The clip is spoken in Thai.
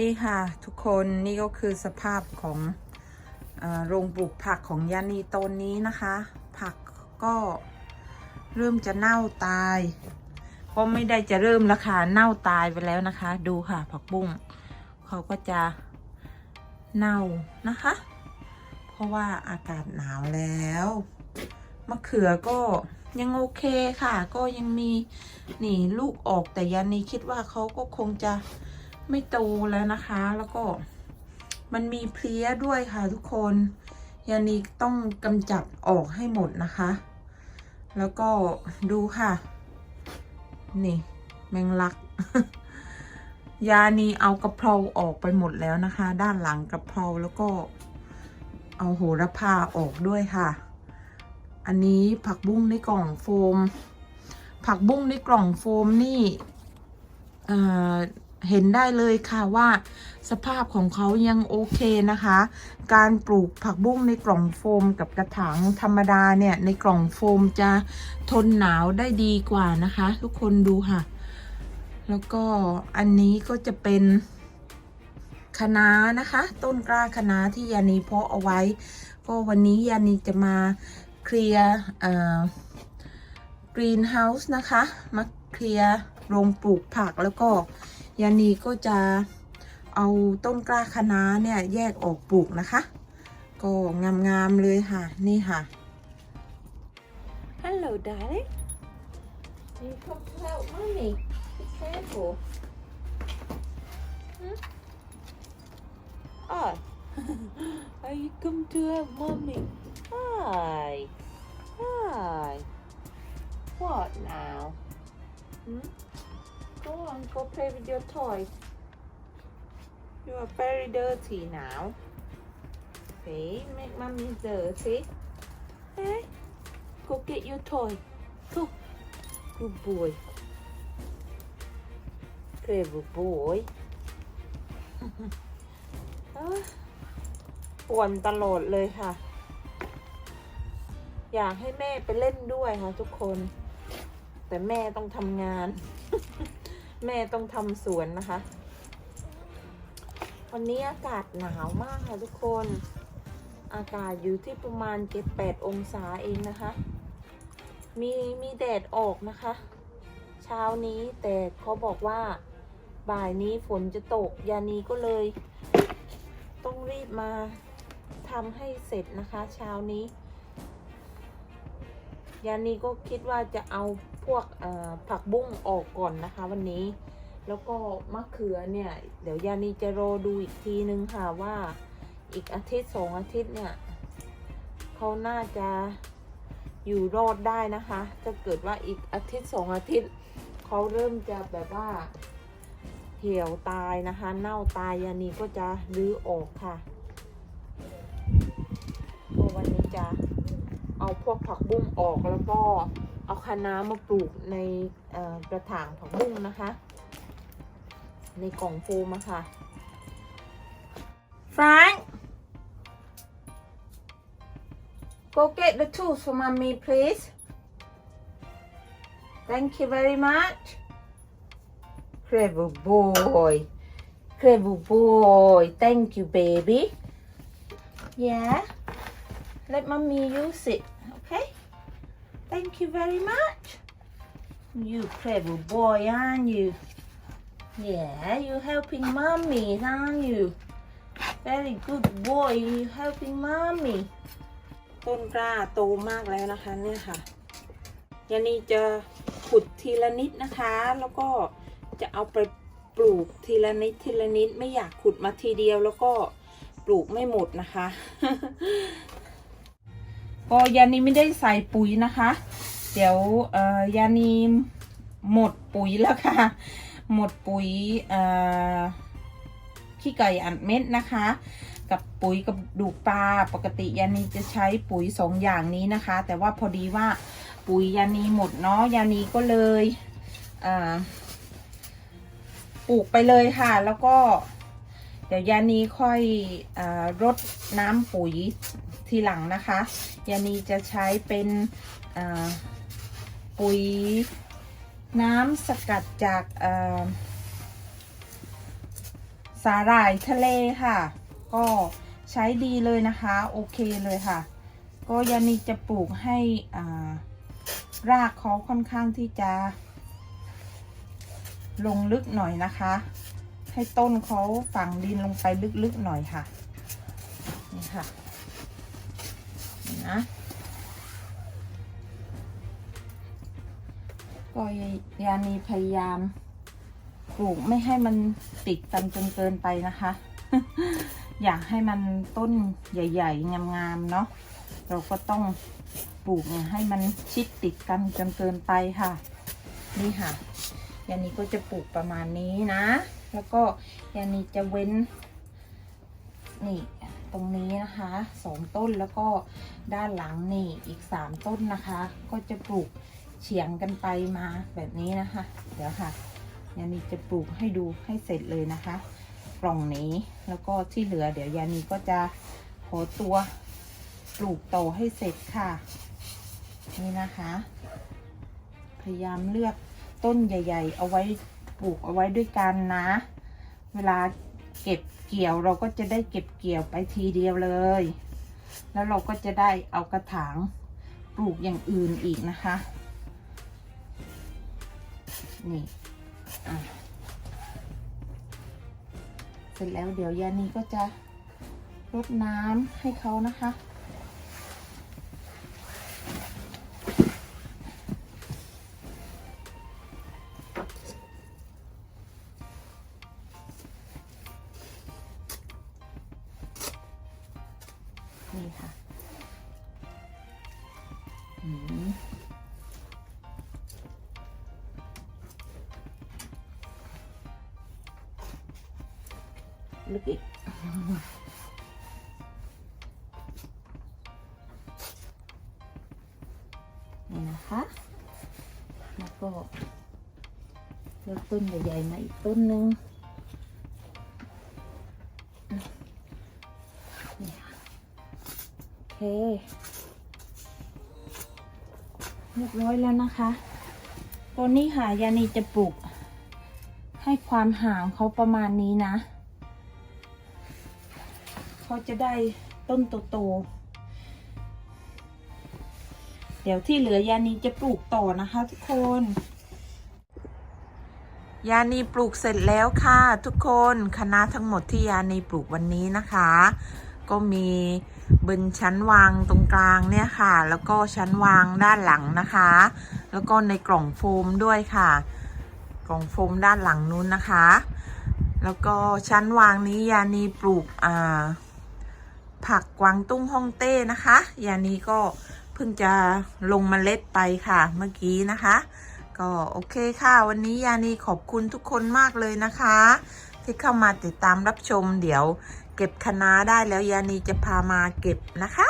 นี่ค่ะทุกคนนี่ก็คือสภาพของโรงปลูกผักของยานีต้นนี้นะคะ ผักก็เริ่มจะเน่าตายก็ไม่ได้จะเริ่มแล้วค่ะเน่าตายไปแล้วนะคะ ดูค่ะ ผักบุ้งเขาก็จะเน่านะคะ เพราะว่าอากาศหนาวแล้วมะเขือก็ยังโอเคค่ะ ก็ยังมีนี่ลูกออกแต่ยานีคิดว่าเขาก็คงจะ ไม่โตแล้วนะคะ แล้วก็มันมีเพลี้ยด้วยค่ะทุกคนยานีต้องกำจัดออกให้หมดนะคะ แล้วก็ดูค่ะ นี่ แมงลัก ยานีเอากระเพราออกไปหมดแล้วนะคะ ด้านหลังกระเพราแล้วก็เอาโหระพาออกด้วยค่ะ อันนี้ผักบุ้งในกล่องโฟม ผักบุ้งในกล่องโฟมนี่ เห็นได้เลยค่ะว่า สภาพของเขายังโอเคนะคะ การปลูกผักบุ้งในกล่องโฟมกับกระถางธรรมดาเนี่ยในกล่องโฟมจะทนหนาวได้ดีกว่านะคะ ทุกคนดูค่ะ แล้วก็อันนี้ก็จะเป็นคะน้านะคะ ต้นกล้าคะน้าที่ยานีเพาะเอาไว้ ก็วันนี้ยานีจะมาเคลียร์กรีนเฮาส์นะคะ มาเคลียร์โรงปลูกผักแล้วก็ ยานีก็จะเอาต้นกล้าคะน้าเนี่ยแยกออกปลูกนะคะ ก็งามๆเลยค่ะ นี่ค่ะ Hello darling You come to help mommy Be careful hmm? Oh Are you come to help mommy Hi Hi What now hmm? Go on, go play with your toys. You are very dirty now. See, make mommy dirty. Hey, go get your toy. Go. Good boy. Clever boy. ป่วนตลอดเลยค่ะ อยากให้แม่ไปเล่นด้วยค่ะทุกคน แต่แม่ต้องทำงาน แม่ต้องทำสวนนะคะ วันนี้อากาศหนาวมากค่ะทุกคน อากาศอยู่ที่ประมาณเจ็ดแปดองศาเองนะคะ มีมีแดดออกนะคะ เช้านี้แต่เขาบอกว่าบ่ายนี้ฝนจะตก ยานีก็เลย ต้องรีบมาทำให้เสร็จนะคะ เช้านี้ ยานีก็คิดว่าจะเอาพวกผักบุ้งออกก่อนนะคะวันนี้ แล้วก็มะเขือเนี่ย เดี๋ยวยานีจะรอดูอีกทีนึงค่ะว่าอีกอาทิตย์สองอาทิตย์เนี่ยเขาน่าจะอยู่รอดได้นะคะถ้าเกิดว่าอีกอาทิตย์สองอาทิตย์เขาเริ่มจะแบบว่าเหี่ยวตายนะคะ เน่าตายยานีก็จะรื้อออกค่ะ เอาพวกผักบุ้งออกแล้วก็เอาคะน้ามาปลูกในกระถางผักบุ้งนะคะ ในกล่องโฟมอะค่ะ Frank go get the tools for mommy please thank you very much clever boy clever boy thank you baby yeah let mommy use it. Thank you very much. You clever boy, aren't you? Yeah, you helping mommy, aren't you? Very good boy, you helping mommy. ต้นกล้าโตมากแล้วนะคะเนี่ยค่ะยานีจะขุดทีละนิดนะคะ แล้วก็จะเอาไปปลูกทีละนิดทีละนิดไม่อยากขุดมาทีเดียวแล้วก็ปลูกไม่หมดนะคะ ก็ยานีไม่ได้ใส่ปุ๋ยนะคะ เดี๋ยวยานีหมดปุ๋ยแล้วค่ะ หมดปุ๋ยขี้ไก่อัดเม็ดนะคะ กับปุ๋ยกับดูกปลาปกติยานีจะใช้ปุ๋ยสองอย่างนี้นะคะ แต่ว่าพอดีว่าปุ๋ยยานีหมดเนาะยานีก็เลยปลูกไปเลยค่ะ แล้วก็ เดี๋ยวยานีค่อยอรดน้ำปุ๋ยทีหลังนะคะ ยานีจะใช้เป็นปุ๋ยน้ำสกัดจากสาหร่ายทะเลค่ะ ก็ใช้ดีเลยนะคะ โอเคเลยค่ะ ก็ยานีจะปลูกให้รากเขาค่อนข้างที่จะลงลึกหน่อยนะคะ ให้ต้นเขาฝังดินลงไปลึกๆหน่อยค่ะ นี่ค่ะนะก็ยานีพยายามปลูกไม่ให้มันติดกันจนเกินไปนะคะ อยากให้มันต้นใหญ่ ๆ งามๆเนาะเราก็ต้องปลูกให้มันชิดติดกันจนเกินไปค่ะ นี่ค่ะยานีก็จะปลูกประมาณนี้นะ แล้วก็ยานีจะเว้นนี่ตรงนี้นะคะสองต้นแล้วก็ด้านหลังนี่อีกสามต้นนะคะ ก็จะปลูกเฉียงกันไปมาแบบนี้นะคะ เดี๋ยวค่ะยานีจะปลูกให้ดูให้เสร็จเลยนะคะ กล่องนี้แล้วก็ที่เหลือเดี๋ยวยานีก็จะขอตัวปลูกโตให้เสร็จค่ะ นี่นะคะ พยายามเลือกต้นใหญ่ ๆ เอาไว้ ปลูกเอาไว้ด้วยกันนะ เวลาเก็บเกี่ยวเราก็จะได้เก็บเกี่ยวไปทีเดียวเลย แล้วเราก็จะได้เอากระถางปลูกอย่างอื่นอีกนะคะ นี่เสร็จแล้วเดี๋ยวยานีก็จะรดน้ำให้เขานะคะ นี่ค่ะอืมลึกอีกนี่นะคะ แล้วก็เลือกต้นใหญ่ๆมาอีกต้นหนึ่ง เคเรียบร้อยแล้วนะคะตอนนี้ค่ะยานีจะปลูก ให้ความห่างเขาประมาณนี้นะ เขาจะได้ต้นโตๆเดี๋ยวที่เหลือยานีจะปลูกต่อนะคะทุกคน ยานีปลูกเสร็จแล้วค่ะทุกคนคณะทั้งหมดที่ยานีปลูกวันนี้นะคะ ก็มี บนชั้นวางตรงกลางเนี่ยค่ะ แล้วก็ชั้นวางด้านหลังนะคะ แล้วก็ในกล่องโฟมด้วยค่ะ กล่องโฟมด้านหลังนู้นนะคะ แล้วก็ชั้นวางนี้ยานีปลูกอ่าผักกวางตุ้งฮ่องเต้นะคะยานีก็เพิ่งจะลงเมล็ดไปค่ะเมื่อกี้นะคะ ก็โอเคค่ะ วันนี้ยานีขอบคุณทุกคนมากเลยนะคะ ที่เข้ามาติดตามรับชมเดี๋ยว เก็บคะน้าได้แล้วยานีจะพามาเก็บนะคะ